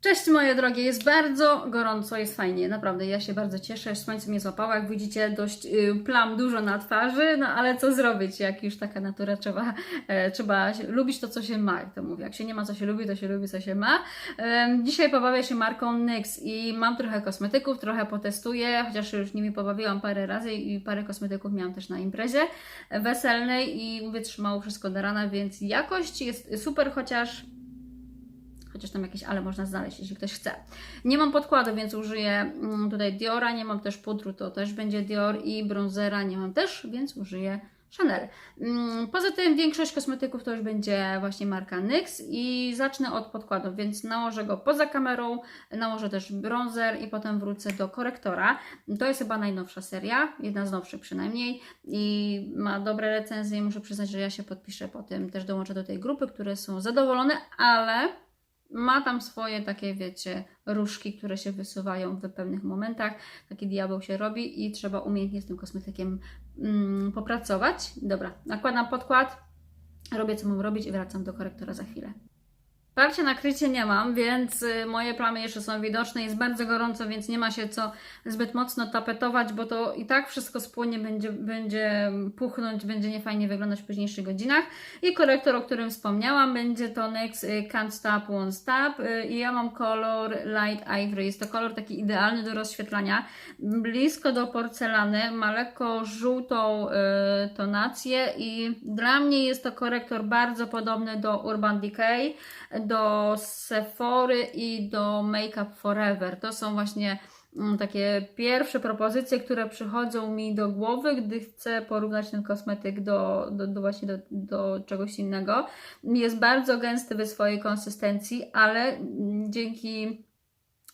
Cześć moje drogie, jest bardzo gorąco, jest fajnie, naprawdę, ja się bardzo cieszę, słońce mnie złapało, jak widzicie dość y, plam dużo na twarzy, no ale co zrobić, jak już taka natura trzeba, e, trzeba lubić to co się ma, jak to mówię, jak się nie ma co się lubi, to się lubi co się ma. Em, dzisiaj pobawię się marką NYX i mam trochę kosmetyków, trochę potestuję, chociaż już nimi pobawiłam parę razy i parę kosmetyków miałam też na imprezie weselnej i wytrzymało wszystko do rana, więc jakość jest super, chociaż chociaż tam jakieś ale można znaleźć, jeśli ktoś chce. Nie mam podkładu, więc użyję mm, tutaj Diora, nie mam też pudru, to też będzie Dior i bronzera nie mam też, więc użyję Chanel. Mm, Poza tym większość kosmetyków to już będzie właśnie marka NYX i zacznę od podkładu, więc nałożę go poza kamerą, nałożę też bronzer i potem wrócę do korektora. To jest chyba najnowsza seria, jedna z nowszych przynajmniej i ma dobre recenzje muszę przyznać, że ja się podpiszę po tym, też dołączę do tej grupy, które są zadowolone, ale ma tam swoje takie, wiecie, różki, które się wysuwają w pewnych momentach. Taki diabeł się robi i trzeba umiejętnie z tym kosmetykiem mm, popracować. Dobra, nakładam podkład, robię co mam robić i wracam do korektora za chwilę. Parcie nakrycie nie mam, więc y, moje plamy jeszcze są widoczne. Jest bardzo gorąco, więc nie ma się co zbyt mocno tapetować, bo to i tak wszystko spłonie, będzie, będzie puchnąć, będzie niefajnie wyglądać w późniejszych godzinach. I korektor, o którym wspomniałam, będzie to NYX Can't Stop, Won't Stop. Y, I ja mam kolor Light Ivory. Jest to kolor taki idealny do rozświetlania. Blisko do porcelany, ma lekko żółtą y, tonację i dla mnie jest to korektor bardzo podobny do Urban Decay do Sephory i do Make Up Forever. To są właśnie mm, takie pierwsze propozycje, które przychodzą mi do głowy, gdy chcę porównać ten kosmetyk do, do, do właśnie do, do czegoś innego. Jest bardzo gęsty w swojej konsystencji, ale mm, dzięki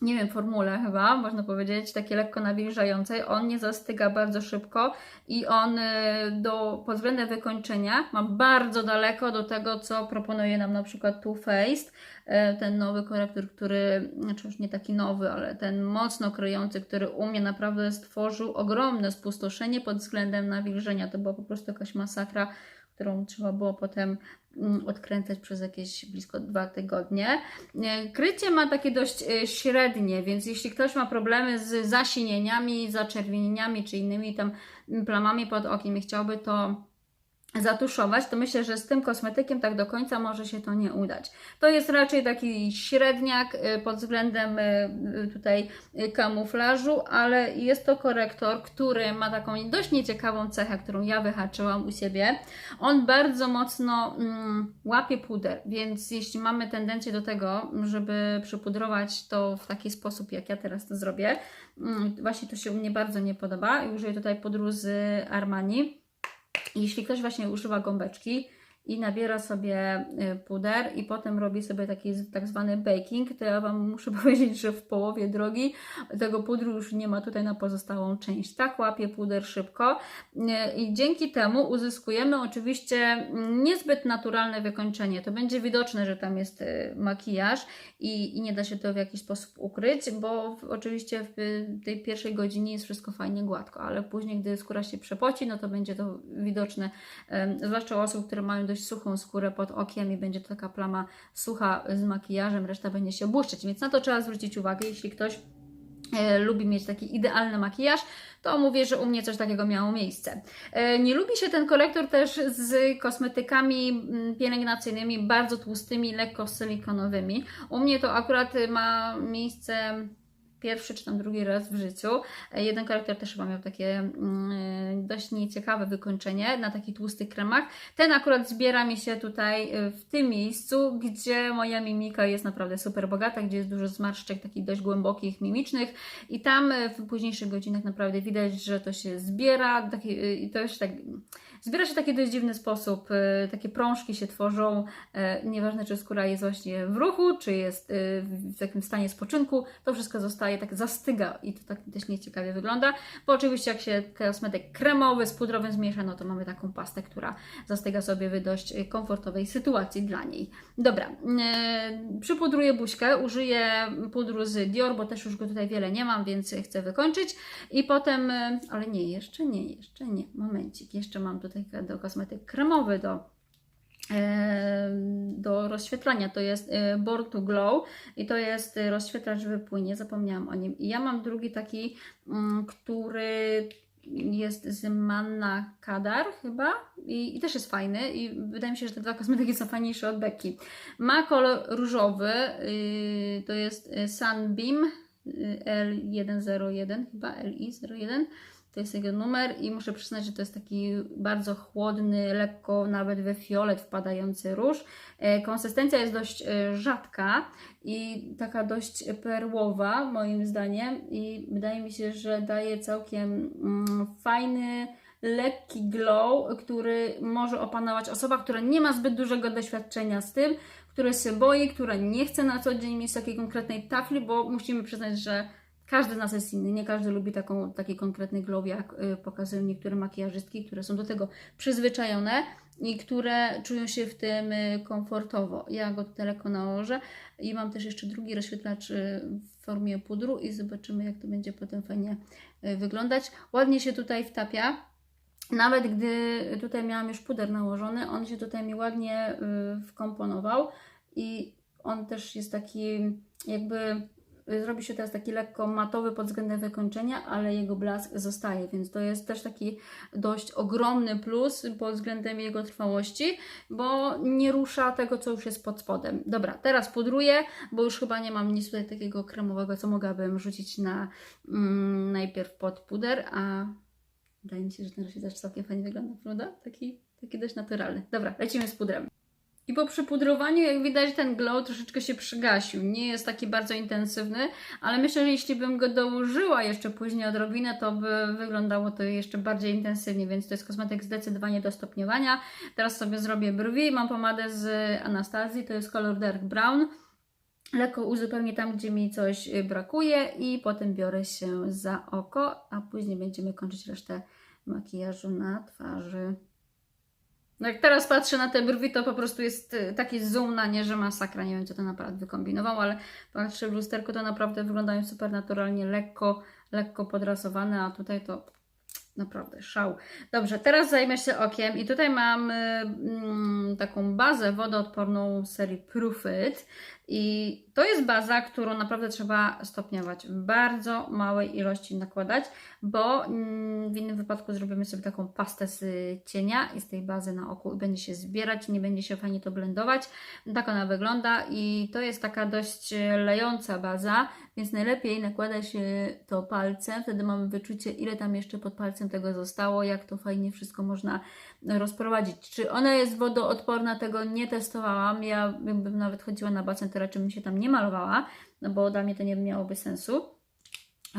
nie wiem, formule chyba, można powiedzieć, takiej lekko nawilżającej. On nie zastyga bardzo szybko i on y, do, pod względem wykończenia ma bardzo daleko do tego, co proponuje nam na przykład Too Faced, y, ten nowy korektor, który, znaczy już nie taki nowy, ale ten mocno kryjący, który u mnie naprawdę stworzył ogromne spustoszenie pod względem nawilżenia. To była po prostu jakaś masakra, którą trzeba było potem odkręcać przez jakieś blisko dwa tygodnie. E, Krycie ma takie dość e, średnie, więc jeśli ktoś ma problemy z zasinieniami, zaczerwienieniami czy innymi tam plamami pod okiem i chciałby to zatuszować, to myślę, że z tym kosmetykiem tak do końca może się to nie udać. To jest raczej taki średniak y, pod względem y, y, tutaj kamuflażu, ale jest to korektor, który ma taką dość nieciekawą cechę, którą ja wyhaczyłam u siebie. On bardzo mocno mm, łapie puder, więc jeśli mamy tendencję do tego, żeby przypudrować to w taki sposób, jak ja teraz to zrobię, mm, właśnie to się u mnie bardzo nie podoba. I użyję tutaj pudru z Armani. Jeśli ktoś właśnie używa gąbeczki i nabiera sobie y, puder i potem robi sobie taki tak zwany baking, to ja Wam muszę powiedzieć, że w połowie drogi tego pudru już nie ma tutaj na pozostałą część. Tak łapie puder szybko y, i dzięki temu uzyskujemy oczywiście mm, niezbyt naturalne wykończenie. To będzie widoczne, że tam jest y, makijaż i, i nie da się to w jakiś sposób ukryć, bo oczywiście w tej pierwszej godzinie jest wszystko fajnie gładko, ale później, gdy skóra się przepoci, no to będzie to widoczne, zwłaszcza u osób, które mają dość suchą skórę pod okiem i będzie taka plama sucha z makijażem, reszta będzie się błyszczeć, więc na to trzeba zwrócić uwagę, jeśli ktoś e, lubi mieć taki idealny makijaż, to mówię, że u mnie coś takiego miało miejsce. E, Nie lubi się ten kolektor też z kosmetykami mm, pielęgnacyjnymi, bardzo tłustymi, lekko silikonowymi. U mnie to akurat ma miejsce pierwszy czy tam drugi raz w życiu. E, Jeden kolektor też chyba miał takie mm, dość nieciekawe wykończenie na takich tłustych kremach. Ten akurat zbiera mi się tutaj y, w tym miejscu, gdzie moja mimika jest naprawdę super bogata, gdzie jest dużo zmarszczek takich dość głębokich, mimicznych i tam w późniejszych godzinach naprawdę widać, że to się zbiera i to już tak zbiera się w taki dość dziwny sposób, takie prążki się tworzą, nieważne czy skóra jest właśnie w ruchu, czy jest w takim stanie spoczynku, to wszystko zostaje tak zastyga i to tak też nieciekawie wygląda, bo oczywiście jak się kosmetyk kremowy z pudrowym zmiesza, no to mamy taką pastę, która zastyga sobie w dość komfortowej sytuacji dla niej. Dobra, yy, przypudruję buźkę, użyję pudru z Dior, bo też już go tutaj wiele nie mam, więc chcę wykończyć i potem, y, ale nie, jeszcze nie, jeszcze nie, momencik, jeszcze mam tutaj do kosmetyk kremowy do do rozświetlania. To jest e, Born to Glow i to jest e, rozświetlacz wypłynie, zapomniałam o nim. I ja mam drugi taki, mm, który jest z Manna Kadar chyba I, i też jest fajny i wydaje mi się, że te dwa kosmetyki są fajniejsze od Becky. Ma kolor różowy, yy, to jest y, Sunbeam y, L101 chyba LI01 to jest jego numer i muszę przyznać, że to jest taki bardzo chłodny, lekko nawet we fiolet wpadający róż. E, Konsystencja jest dość e, rzadka i taka dość perłowa moim zdaniem i wydaje mi się, że daje całkiem mm, fajny, lekki glow, który może opanować osoba, która nie ma zbyt dużego doświadczenia z tym, która się boi, która nie chce na co dzień mieć takiej konkretnej tafli, bo musimy przyznać, że każdy z nas jest inny, nie każdy lubi taką, taki konkretny glow, jak y, pokazują niektóre makijażystki, które są do tego przyzwyczajone i które czują się w tym y, komfortowo. Ja go tutaj lekko nałożę i mam też jeszcze drugi rozświetlacz y, w formie pudru i zobaczymy, jak to będzie potem fajnie wyglądać. Ładnie się tutaj wtapia. Nawet gdy tutaj miałam już puder nałożony, on się tutaj mi ładnie wkomponował i on też jest taki jakby zrobi się teraz taki lekko matowy pod względem wykończenia, ale jego blask zostaje, więc to jest też taki dość ogromny plus pod względem jego trwałości, bo nie rusza tego, co już jest pod spodem. Dobra, teraz pudruję, bo już chyba nie mam nic tutaj takiego kremowego, co mogłabym rzucić na mm, najpierw pod puder, a wydaje mi się, że ten rozświetlacz całkiem fajnie wygląda, prawda? Taki, taki dość naturalny. Dobra, lecimy z pudrem. I po przypudrowaniu, jak widać, ten glow troszeczkę się przygasił. Nie jest taki bardzo intensywny, ale myślę, że jeśli bym go dołożyła jeszcze później odrobinę, to by wyglądało to jeszcze bardziej intensywnie, więc to jest kosmetyk zdecydowanie do stopniowania. Teraz sobie zrobię brwi. Mam pomadę z Anastazji, to jest kolor Dark Brown. Lekko uzupełnię tam, gdzie mi coś brakuje i potem biorę się za oko, a później będziemy kończyć resztę makijażu na twarzy. No jak teraz patrzę na te brwi, to po prostu jest y, taki zoom na nie, że masakra. Nie wiem, co ten aparat wykombinował, ale patrzę w lusterku, to naprawdę wyglądają super naturalnie, lekko, lekko podrasowane, a tutaj to naprawdę szał. Dobrze, teraz zajmę się okiem i tutaj mam y, mm, taką bazę wodoodporną serii Proofit i to jest baza, którą naprawdę trzeba stopniować. W bardzo małej ilości nakładać, bo mm, w innym wypadku zrobimy sobie taką pastę z cienia i z tej bazy na oku i będzie się zbierać, nie będzie się fajnie to blendować. Tak ona wygląda i to jest taka dość lejąca baza, więc najlepiej nakłada się to palcem, wtedy mamy wyczucie, ile tam jeszcze pod palcem tego zostało, jak to fajnie wszystko można rozprowadzić. Czy ona jest wodoodporna, tego nie testowałam. Ja bym nawet chodziła na basen, to raczej bym się tam nie malowała, no bo dla mnie to nie miałoby sensu.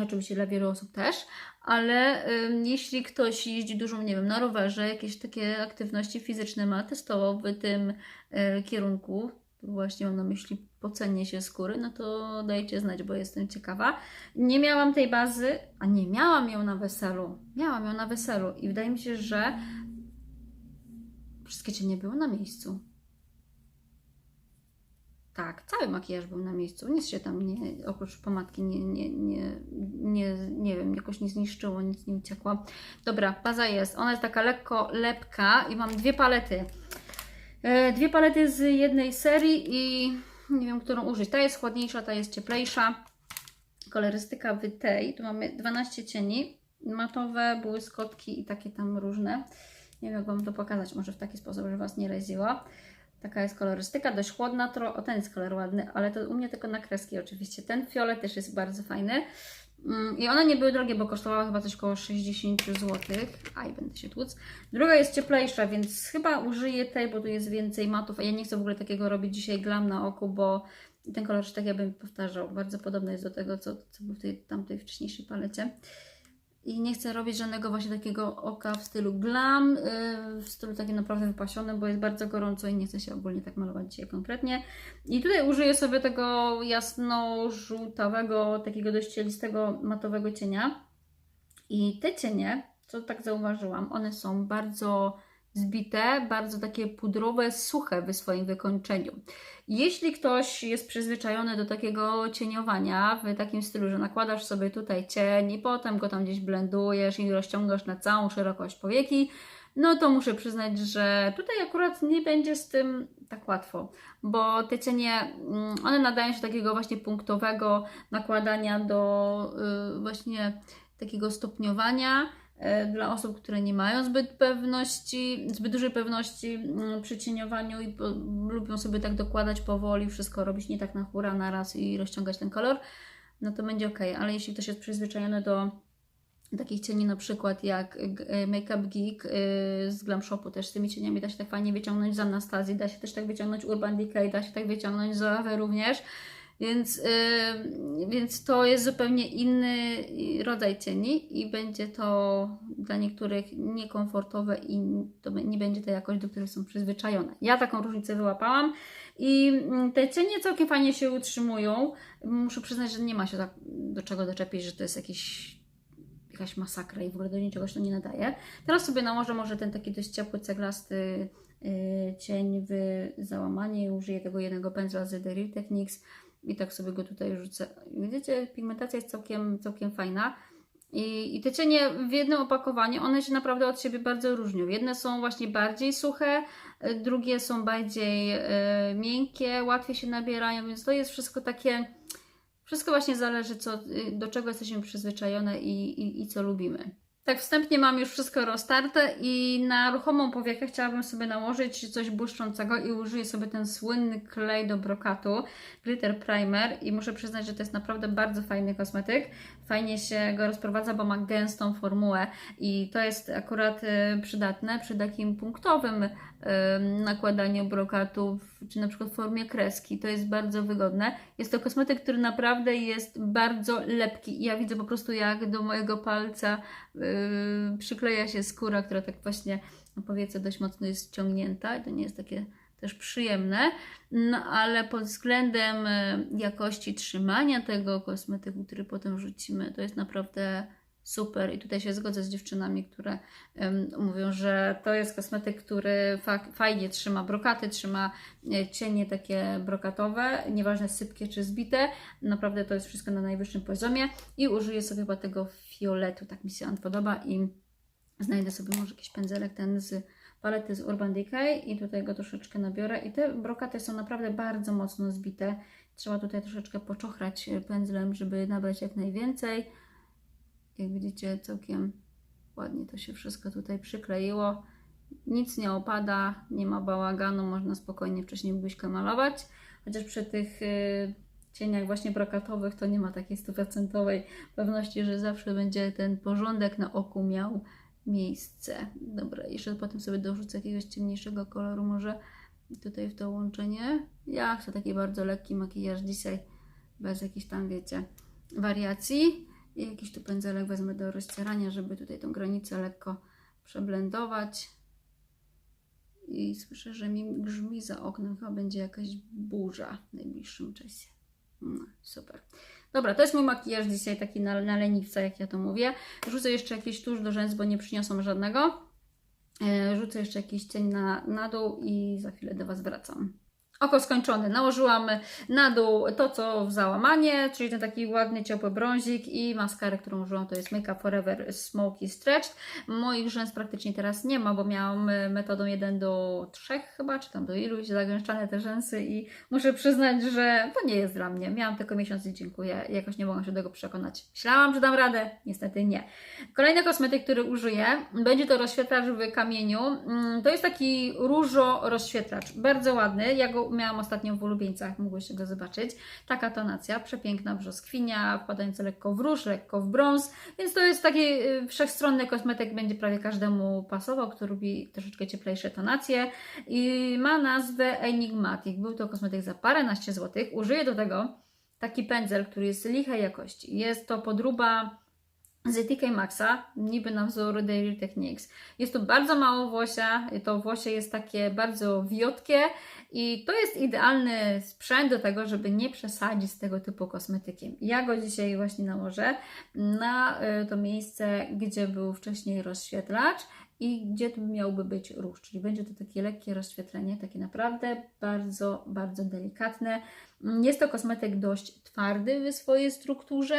Oczywiście dla wielu osób też, ale jeśli ktoś jeździ dużo, nie wiem, na rowerze, jakieś takie aktywności fizyczne ma, testował w tym y, kierunku, właśnie mam na myśli pocenie się skóry, no to dajcie znać, bo jestem ciekawa. Nie miałam tej bazy, a nie, miałam ją na weselu. Miałam ją na weselu i wydaje mi się, że wszystkie cienie były na miejscu. Tak, cały makijaż był na miejscu. Nic się tam nie, oprócz pomadki nie, nie, nie, nie, nie wiem, jakoś nie zniszczyło, nic nie uciekło. Dobra, baza jest. Ona jest taka lekko lepka i mam dwie palety. E, dwie palety z jednej serii i nie wiem, którą użyć. Ta jest chłodniejsza, ta jest cieplejsza. Kolorystyka w tej. Tu mamy 12 cieni. Matowe, błyskotki i takie tam różne. Nie wiem, jak Wam to pokazać, może w taki sposób, żeby Was nie raziło. Taka jest kolorystyka, dość chłodna, tro... o ten jest kolor ładny, ale to u mnie tylko na kreski oczywiście. Ten fiolet też jest bardzo fajny. Mm, I one nie były drogie, bo kosztowały chyba coś około 60 zł. Aj, będę się tłuc. Druga jest cieplejsza, więc chyba użyję tej, bo tu jest więcej matów. A ja nie chcę w ogóle takiego robić dzisiaj glam na oku, bo ten kolor, tak ja bym powtarzał, bardzo podobny jest do tego, co, co był w tej tamtej wcześniejszej palecie. I nie chcę robić żadnego właśnie takiego oka w stylu glam, yy, w stylu takim naprawdę wypasionym, bo jest bardzo gorąco i nie chcę się ogólnie tak malować dzisiaj konkretnie. I tutaj użyję sobie tego jasno-żółtawego, takiego dość cielistego, matowego cienia. I te cienie, co tak zauważyłam, one są bardzo zbite, bardzo takie pudrowe, suche w swoim wykończeniu. Jeśli ktoś jest przyzwyczajony do takiego cieniowania w takim stylu, że nakładasz sobie tutaj cień i potem go tam gdzieś blendujesz i rozciągasz na całą szerokość powieki, no to muszę przyznać, że tutaj akurat nie będzie z tym tak łatwo, bo te cienie, mm, one nadają się takiego właśnie punktowego nakładania do y, właśnie takiego stopniowania dla osób, które nie mają zbyt pewności, zbyt dużej pewności mm, przy cieniowaniu i lubią sobie tak dokładać powoli, wszystko robić nie tak na hura na raz i rozciągać ten kolor, no to będzie ok, ale jeśli ktoś jest przyzwyczajony do takich cieni na przykład jak e, Makeup Geek y, z Glam Shopu też z tymi cieniami da się tak fajnie wyciągnąć z Anastazji, da się też tak wyciągnąć Urban Decay, da się tak wyciągnąć z Awe również. Więc, yy, więc to jest zupełnie inny rodzaj cieni i będzie to dla niektórych niekomfortowe i to nie będzie to jakość, do której są przyzwyczajone. Ja taką różnicę wyłapałam i mm, te cienie całkiem fajnie się utrzymują. Muszę przyznać, że nie ma się tak do czego doczepić, że to jest jakiś jakaś masakra i w ogóle do niczego się to nie nadaje. Teraz sobie nałożę może ten taki dość ciepły, ceglasty yy, cień w załamanie i użyję tego jednego pędzla z The Real Techniques i tak sobie go tutaj rzucę. Widzicie, pigmentacja jest całkiem, całkiem fajna. I, I te cienie w jednym opakowaniu, one się naprawdę od siebie bardzo różnią. Jedne są właśnie bardziej suche, y, drugie są bardziej y, miękkie, łatwiej się nabierają, więc to jest wszystko takie, wszystko właśnie zależy co, y, do czego jesteśmy przyzwyczajone i, i, i co lubimy. Tak wstępnie mam już wszystko roztarte i na ruchomą powiekę chciałabym sobie nałożyć coś błyszczącego i użyję sobie ten słynny klej do brokatu, Glitter Primer i muszę przyznać, że to jest naprawdę bardzo fajny kosmetyk. Fajnie się go rozprowadza, bo ma gęstą formułę i to jest akurat y, przydatne przy takim punktowym nakładaniu brokatu, czy na przykład w formie kreski. To jest bardzo wygodne. Jest to kosmetyk, który naprawdę jest bardzo lepki ja widzę po prostu jak do mojego palca yy, przykleja się skóra, która tak właśnie no powiedzmy dość mocno jest ściągnięta i to nie jest takie też przyjemne, no ale pod względem y, jakości trzymania tego kosmetyku, który potem rzucimy, to jest naprawdę super. I tutaj się zgodzę z dziewczynami, które um, mówią, że to jest kosmetyk, który fa- fajnie trzyma brokaty, trzyma e, cienie takie brokatowe, nieważne sypkie czy zbite. Naprawdę to jest wszystko na najwyższym poziomie. I użyję sobie chyba tego fioletu, tak mi się on podoba i znajdę sobie może jakiś pędzelek ten z palety z Urban Decay i tutaj go troszeczkę nabiorę. I te brokaty są naprawdę bardzo mocno zbite. Trzeba tutaj troszeczkę poczochrać pędzlem, żeby nabrać jak najwięcej. Jak widzicie, całkiem ładnie to się wszystko tutaj przykleiło. Nic nie opada, nie ma bałaganu, można spokojnie wcześniej błyszkę malować. Chociaż przy tych y, cieniach właśnie brokatowych to nie ma takiej stuprocentowej pewności, że zawsze będzie ten porządek na oku miał miejsce. Dobra, jeszcze potem sobie dorzucę jakiegoś ciemniejszego koloru może tutaj w to łączenie. Ja chcę taki bardzo lekki makijaż dzisiaj, bez jakichś tam, wiecie, wariacji. I jakiś tu pędzelek wezmę do rozcierania, żeby tutaj tą granicę lekko przeblendować. I słyszę, że mi grzmi za oknem, chyba będzie jakaś burza w najbliższym czasie. No, super. Dobra, to jest mój makijaż dzisiaj, taki na, na leniwca, jak ja to mówię. Rzucę jeszcze jakiś tusz do rzęs, bo nie przyniosłam żadnego. E, rzucę jeszcze jakiś cień na, na dół i za chwilę do Was wracam. Oko skończone. Nałożyłam na dół to, co w załamanie, czyli ten taki ładny, ciepły brązik i maskarę, którą użyłam, to jest Make Up Forever Smoky Stretched. Moich rzęs praktycznie teraz nie ma, bo miałam metodą 1 do 3 chyba, czy tam do iluś zagęszczane te rzęsy i muszę przyznać, że to nie jest dla mnie. Miałam tylko miesiąc i dziękuję. Jakoś nie mogłam się do tego przekonać. Myślałam, że dam radę. Niestety nie. Kolejny kosmetyk, który użyję, będzie to rozświetlacz w kamieniu. Mm, to jest taki różo rozświetlacz. Bardzo ładny. Ja go miałam ostatnio w ulubieńcach, mogłyście go zobaczyć. Taka tonacja, przepiękna brzoskwinia, wpadająca lekko w róż, lekko w brąz, więc to jest taki y, wszechstronny kosmetyk, będzie prawie każdemu pasował, kto lubi troszeczkę cieplejsze tonacje i ma nazwę Enigmatic. Był to kosmetyk za paręnaście złotych. Użyję do tego taki pędzel, który jest lichej jakości. Jest to podruba z TK Maxa, niby na wzór Daily Techniques. Jest tu bardzo mało włosia, to włosie jest takie bardzo wiotkie i to jest idealny sprzęt do tego, żeby nie przesadzić z tego typu kosmetykiem. Ja go dzisiaj właśnie nałożę na y, to miejsce, gdzie był wcześniej rozświetlacz i gdzie tu miałby być róż, czyli będzie to takie lekkie rozświetlenie, takie naprawdę bardzo, bardzo delikatne. Mm, Jest to kosmetyk dość twardy w swojej strukturze,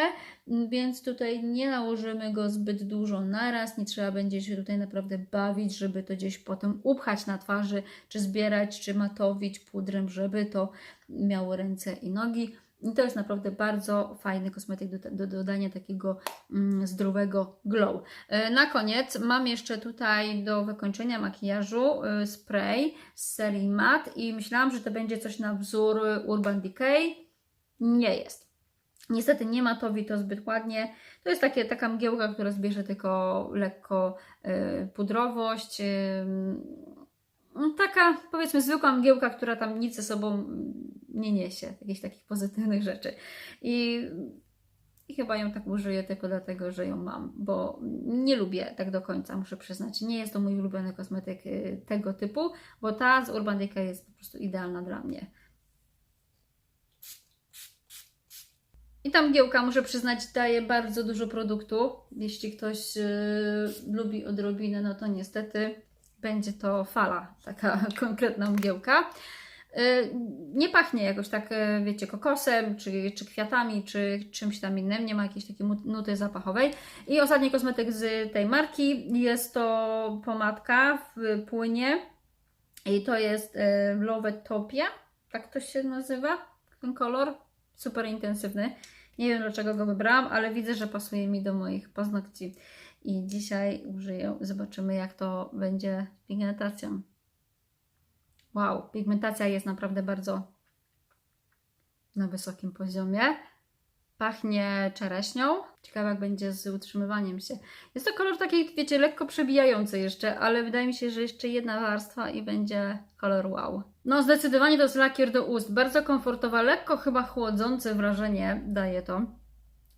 mm, więc tutaj nie nałożymy go zbyt dużo naraz. Nie trzeba będzie się tutaj naprawdę bawić, żeby to gdzieś potem upchać na twarzy, czy zbierać, czy matowić pudrem, żeby to miało ręce i nogi. I to jest naprawdę bardzo fajny kosmetyk do, do dodania takiego mm, zdrowego glow. E, Na koniec mam jeszcze tutaj do wykończenia makijażu y, spray z serii Matte i myślałam, że to będzie coś na wzór Urban Decay. Nie jest. Niestety nie matowi to zbyt ładnie. To jest takie, taka mgiełka, która zbierze tylko lekko y, pudrowość. y, taka powiedzmy zwykła mgiełka, która tam nic ze sobą nie niesie, jakichś takich pozytywnych rzeczy. I, I chyba ją tak użyję tylko dlatego, że ją mam, bo nie lubię tak do końca, muszę przyznać. Nie jest to mój ulubiony kosmetyk y, tego typu, bo ta z Urban Decay jest po prostu idealna dla mnie. I ta mgiełka, muszę przyznać, daje bardzo dużo produktu. Jeśli ktoś yy, lubi odrobinę, no to niestety będzie to fala, taka konkretna mgiełka. Yy, Nie pachnie jakoś tak, yy, wiecie, kokosem, czy, czy kwiatami, czy czymś tam innym. Nie ma jakiejś takiej nuty zapachowej. I ostatni kosmetyk z tej marki jest to pomadka w płynie. I to jest yy, Lovetopia, tak to się nazywa, ten kolor. Super intensywny. Nie wiem dlaczego go wybrałam, ale widzę, że pasuje mi do moich paznokci. I dzisiaj użyję, zobaczymy jak to będzie z pigmentacją. Wow, pigmentacja jest naprawdę bardzo na wysokim poziomie. Pachnie czereśnią. Ciekawe jak będzie z utrzymywaniem się. Jest to kolor taki, wiecie, lekko przebijający jeszcze, ale wydaje mi się, że jeszcze jedna warstwa i będzie kolor wow. No zdecydowanie to jest lakier do ust. Bardzo komfortowa, lekko chyba chłodzące wrażenie daje to.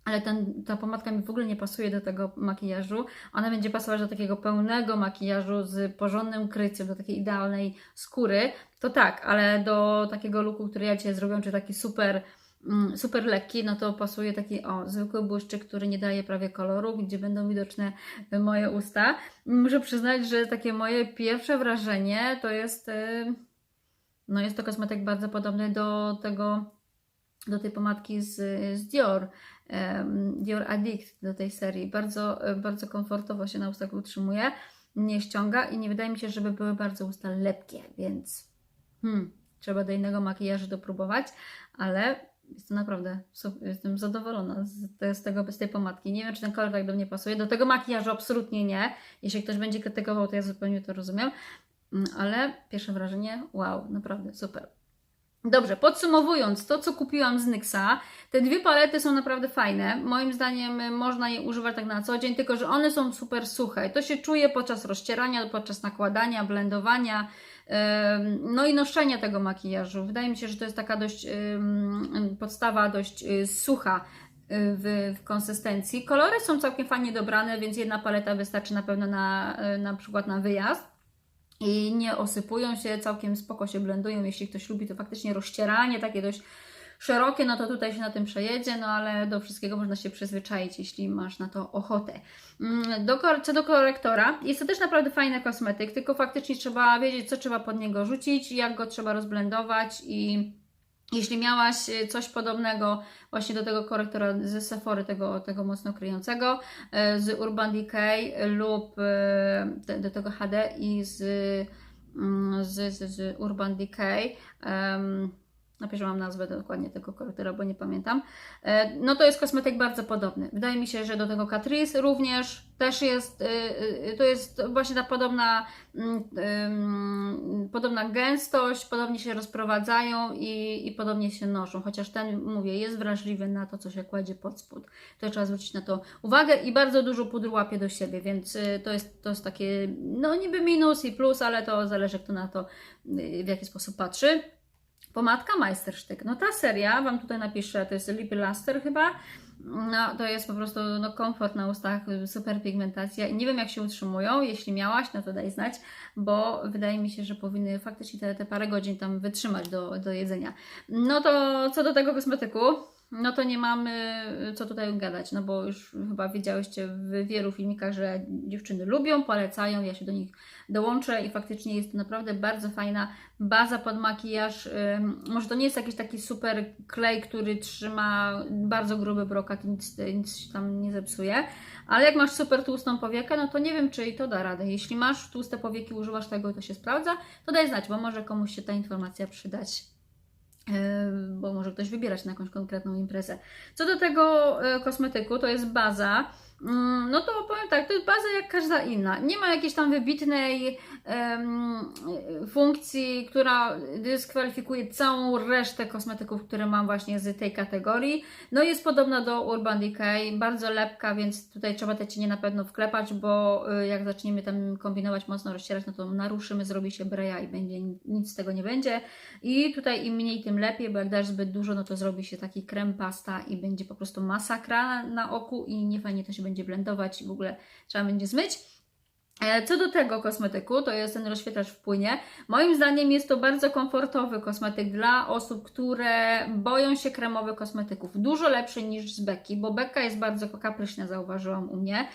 Ale ten, ta pomadka mi w ogóle nie pasuje do tego makijażu. Ona będzie pasować do takiego pełnego makijażu z porządnym kryciem, do takiej idealnej skóry. To tak, ale do takiego looku, który ja dzisiaj zrobiłam, czy taki super, mm, super lekki, no to pasuje taki o, zwykły błyszczyk, który nie daje prawie koloru, gdzie będą widoczne moje usta. Muszę przyznać, że takie moje pierwsze wrażenie to jest, y, no jest to kosmetyk bardzo podobny do tego, do tej pomadki z, z Dior. Dior Addict do tej serii. Bardzo, bardzo komfortowo się na ustach utrzymuje, nie ściąga i nie wydaje mi się, żeby były bardzo usta lepkie, więc hmm, trzeba do innego makijażu dopróbować, ale jest to naprawdę, jestem zadowolona z, z tego, z tej pomadki. Nie wiem, czy ten kolor tak do mnie pasuje. Do tego makijażu absolutnie nie. Jeśli ktoś będzie krytykował, to ja zupełnie to rozumiem, Mm, ale pierwsze wrażenie, wow, naprawdę super. Dobrze, podsumowując, to co kupiłam z Nyxa, te dwie palety są naprawdę fajne. Moim zdaniem można je używać tak na co dzień, tylko że one są super suche. To się czuje podczas rozcierania, podczas nakładania, blendowania, no i noszenia tego makijażu. Wydaje mi się, że to jest taka dość podstawa dość y, sucha y, w, w konsystencji. Kolory są całkiem fajnie dobrane, więc jedna paleta wystarczy na pewno na, na przykład na wyjazd i nie osypują się, całkiem spoko się blendują. Jeśli ktoś lubi to faktycznie rozcieranie takie dość szerokie, no to tutaj się na tym przejedzie, no ale do wszystkiego można się przyzwyczaić, jeśli masz na to ochotę. Mm, Do, co do korektora, jest to też naprawdę fajny kosmetyk, tylko faktycznie trzeba wiedzieć, co trzeba pod niego rzucić, jak go trzeba rozblendować i jeśli miałaś y, coś podobnego właśnie do tego korektora ze Sephory, tego, tego mocno kryjącego, e, z Urban Decay lub e, do tego HD i z, mm, z, z, z Urban Decay. em, Napiszę Wam nazwę dokładnie tego korektora, bo nie pamiętam. E, No to jest kosmetyk bardzo podobny. Wydaje mi się, że do tego Catrice również też jest, y, y, to jest właśnie ta podobna, mm, podobna gęstość, podobnie się rozprowadzają i, i podobnie się noszą. Chociaż ten, mówię, jest wrażliwy na to, co się kładzie pod spód. To trzeba zwrócić na to uwagę i bardzo dużo pudru łapie do siebie, więc to jest, to jest takie, no niby minus i plus, ale to zależy kto na to, w jaki sposób patrzy. Pomadka Meisterstück. No ta seria, Wam tutaj napiszę, to jest Lippy Luster chyba. No, to jest po prostu no, komfort na ustach, super pigmentacja. Nie wiem, jak się utrzymują. Jeśli miałaś, no to daj znać, bo wydaje mi się, że powinny faktycznie te, te parę godzin tam wytrzymać do, do jedzenia. No to co do tego kosmetyku, no to nie mamy y, co tutaj gadać, no bo już chyba wiedziałyście w wielu filmikach, że dziewczyny lubią, polecają, ja się do nich dołączę i faktycznie jest to naprawdę bardzo fajna baza pod makijaż. Może to nie jest jakiś taki super klej, który trzyma bardzo gruby brokat i nic, nic tam nie zepsuje, ale jak masz super tłustą powiekę, no to nie wiem, czy i to da radę. Jeśli masz tłuste powieki, używasz tego i to się sprawdza, to daj znać, bo może komuś się ta informacja przydać. Yy, bo może ktoś wybierać na jakąś konkretną imprezę. Co do tego yy, kosmetyku, to jest baza. Mm, No to powiem tak, to jest baza jak każda inna. Nie ma jakiejś tam wybitnej em, funkcji, która dyskwalifikuje całą resztę kosmetyków, które mam właśnie z tej kategorii. No jest podobna do Urban Decay, bardzo lepka, więc tutaj trzeba te cienie na pewno wklepać, bo y, jak zaczniemy tam kombinować, mocno rozcierać, no to naruszymy, zrobi się breja i będzie nic z tego nie będzie. I tutaj im mniej, tym lepiej, bo jak dasz zbyt dużo, no to zrobi się taki krem pasta i będzie po prostu masakra na oku i nie fajnie to się będzie blendować i w ogóle trzeba będzie zmyć. E, Co do tego kosmetyku, to jest ten rozświetlacz w płynie. Moim zdaniem jest to bardzo komfortowy kosmetyk dla osób, które boją się kremowych kosmetyków. Dużo lepszy niż z Becky, bo Becka jest bardzo kapryśna, zauważyłam u mnie.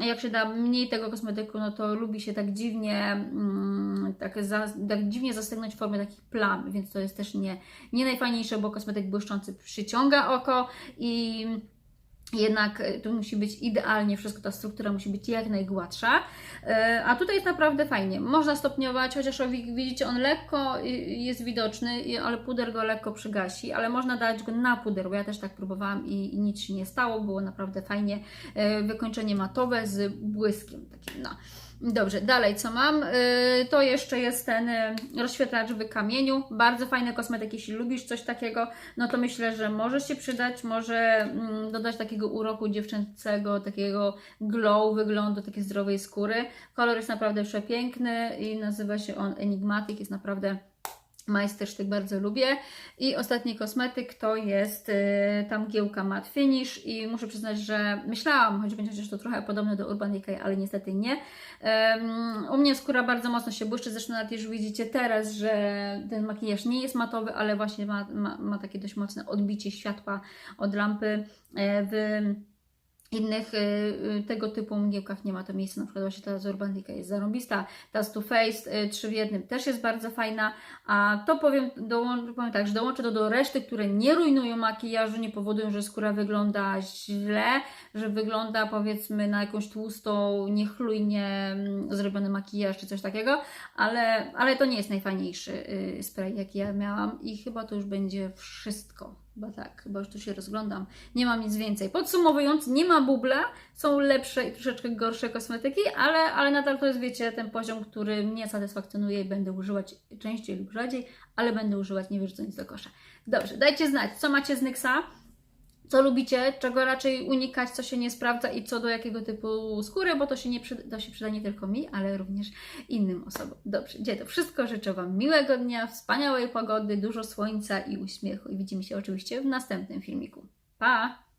Jak się da mniej tego kosmetyku, no to lubi się tak dziwnie, mm, tak, za, tak dziwnie zastygnąć w formie takich plam, więc to jest też nie, nie najfajniejsze, bo kosmetyk błyszczący przyciąga oko i jednak e, tu musi być idealnie wszystko, ta struktura musi być jak najgładsza. E, A tutaj jest naprawdę fajnie. Można stopniować, chociaż widzicie, on lekko y, jest widoczny, ale puder go lekko przygasi, ale można dać go na puder, bo ja też tak próbowałam i, i nic się nie stało. Było naprawdę fajnie. E, Wykończenie matowe z błyskiem takim, no. Dobrze, dalej co mam? Yy, to jeszcze jest ten yy, rozświetlacz w kamieniu. Bardzo fajny kosmetyk, jeśli lubisz coś takiego, no to myślę, że może się przydać, może mm, dodać takiego uroku dziewczęcego, takiego glow wyglądu, takiej zdrowej skóry. Kolor jest naprawdę przepiękny i nazywa się on Enigmatic, jest naprawdę majstersztyk, bardzo lubię. I ostatni kosmetyk to jest y, ta mgiełka Matte Finish i muszę przyznać, że myślałam, choć będzie to trochę podobne do Urban Decay, ale niestety nie. Em, u mnie skóra bardzo mocno się błyszczy, zresztą nawet już widzicie teraz, że ten makijaż nie jest matowy, ale właśnie ma, ma, ma takie dość mocne odbicie światła od lampy e, w innych y, y, tego typu mgiełkach nie ma to miejsca, na przykład właśnie ta z Urban Decay jest zarąbista, ta z Too Faced y, 3 w jednym też jest bardzo fajna, a to powiem, dołą- powiem tak, że dołączę to do reszty, które nie rujnują makijażu, nie powodują, że skóra wygląda źle, że wygląda powiedzmy na jakąś tłustą, niechlujnie mm, zrobiony makijaż czy coś takiego, ale, ale to nie jest najfajniejszy y, spray, jaki ja miałam i chyba to już będzie wszystko. Chyba tak, chyba już tu się rozglądam. Nie mam nic więcej. Podsumowując, nie ma bubla, są lepsze i troszeczkę gorsze kosmetyki, ale, ale nadal to jest, wiecie, ten poziom, który mnie satysfakcjonuje i będę używać częściej lub rzadziej, ale będę używać nie wyrzucając do kosza. Dobrze, dajcie znać, co macie z Nyxa, co lubicie, czego raczej unikać, co się nie sprawdza i co do jakiego typu skóry, bo to się, nie przyda, to się przyda nie tylko mi, ale również innym osobom. Dobrze, gdzie to wszystko. Życzę Wam miłego dnia, wspaniałej pogody, dużo słońca i uśmiechu i widzimy się oczywiście w następnym filmiku. Pa!